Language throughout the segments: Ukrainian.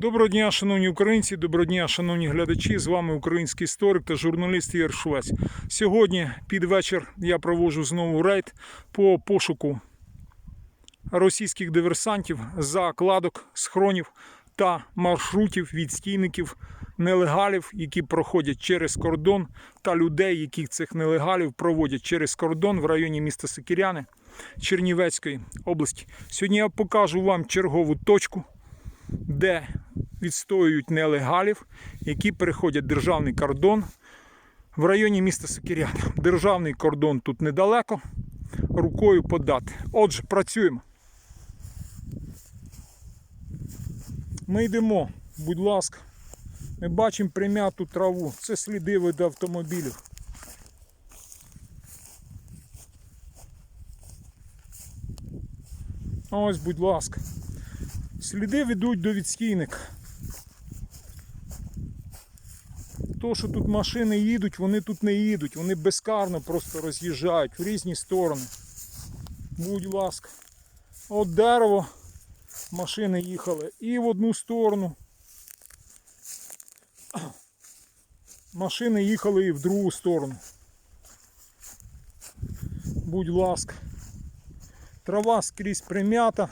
Доброго дня, шановні українці, доброго дня, шановні глядачі. З вами український історик та журналіст Ігор Швець. Сьогодні під вечір я проводжу знову рейд по пошуку російських диверсантів, закладок, схронів та маршрутів відстійників нелегалів, які проходять через кордон, та людей, які цих нелегалів проводять через кордон в районі міста Сикіряни Чернівецької області. Сьогодні я покажу вам чергову точку де відстоюють нелегалів, які переходять державний кордон в районі міста Сокирян. Державний кордон тут недалеко, рукою подати. Отже, працюємо. Ми йдемо, будь ласка. Ми бачимо прим'яту траву. Це сліди від автомобілів. Ось, будь ласка. Сліди ведуть до відстійника. То, що тут машини їдуть, вони тут не їдуть, вони безкарно просто роз'їжджають в різні сторони. Будь ласка. От дерево машини їхали і в одну сторону. Машини їхали і в другу сторону. Будь ласка. Трава скрізь прим'ята.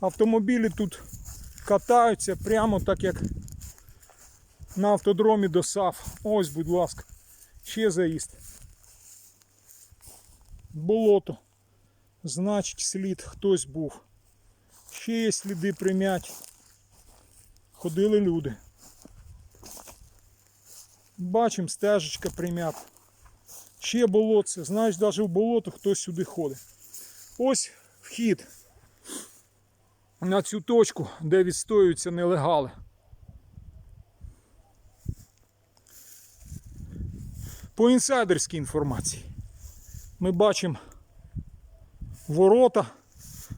Автомобілі тут катаються прямо так як на автодромі до САФ. Ось, будь ласка, ще заїзд. Болото. Значить, слід хтось був. Ще є сліди прим'яті. Ходили люди. Бачимо, стежечка прим'ята. Ще болотце. Знаєш, навіть в болото хтось сюди ходить. Ось вхід на цю точку, де відстоюються нелегали. По інсайдерській інформації ми бачимо ворота.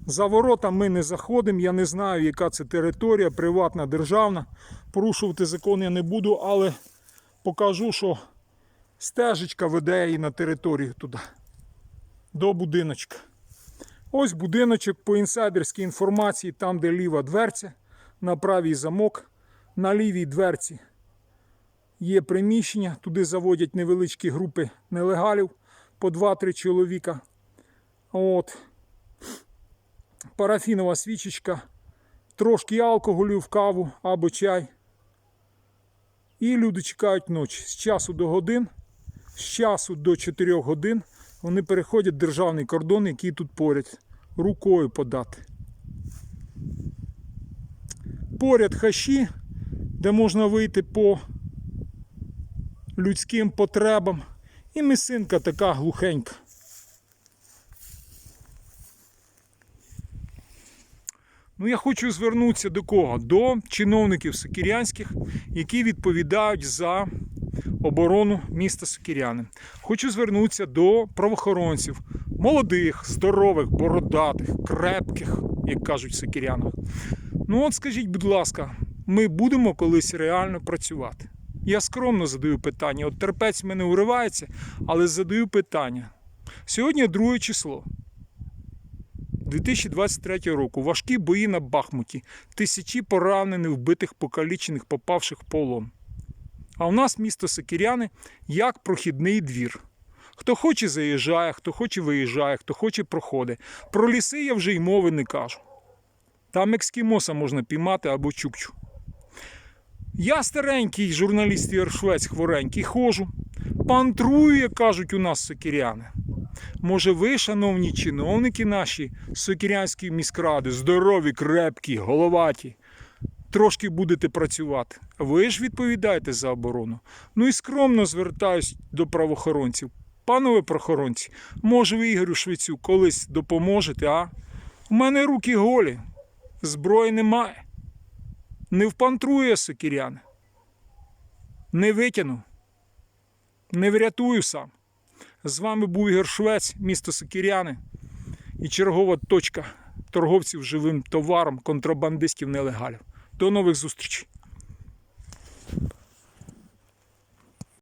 За ворота ми не заходимо. Я не знаю, яка це територія, приватна, державна. Порушувати закон я не буду, але покажу, що стежечка веде її на територію туди, до будиночка. Ось будиночок по інсайдерській інформації, там, де ліва дверця, на правій замок, на лівій дверці є приміщення, туди заводять невеличкі групи нелегалів по 2-3 чоловіка. От. Парафінова свічечка, трошки алкоголю в каву або чай. І люди чекають ночі з часу до годин, з часу до 4 годин вони переходять державний кордон, який тут поряд. Рукою подати. Поряд хащі, де можна вийти по людським потребам. І місинка така глухенька. Ну, я хочу звернутися до кого? До чиновників сокірянських, які відповідають за оборону міста Сокіряни. Хочу звернутися до правоохоронців, молодих, здорових, бородатих, крепких, як кажуть в Сокірянах. Ну от скажіть, будь ласка, ми будемо колись реально працювати? Я скромно задаю питання. От терпець в мене уривається, але задаю питання. Сьогодні друге число. 2023 року важкі бої на Бахмуті, тисячі поранених, вбитих, покалічених, попавших в полон. А у нас місто Сокіряни як прохідний двір. Хто хоче заїжджає, хто хоче виїжджає, хто хоче проходить. Про ліси я вже й мови не кажу. Там екскімоса можна піймати або чукчу. Я старенький журналіст Ігор Швець хворенький, ходжу. Пантрую, як кажуть у нас сокіряни. Може, ви, шановні чиновники наші Сокірянської міськради, здорові, крепкі, головаті, трошки будете працювати. Ви ж відповідаєте за оборону. Ну і скромно звертаюсь до правоохоронців. Панове правоохоронці, може ви Ігорю Швецю колись допоможете, а? У мене руки голі, зброї немає. Не впантрує сокіряни. Не витягну. Не врятую сам. З вами був Ігор Швець, місто Сокіряни і чергова точка торговців живим товаром, контрабандистів нелегалів. До нових зустрічей!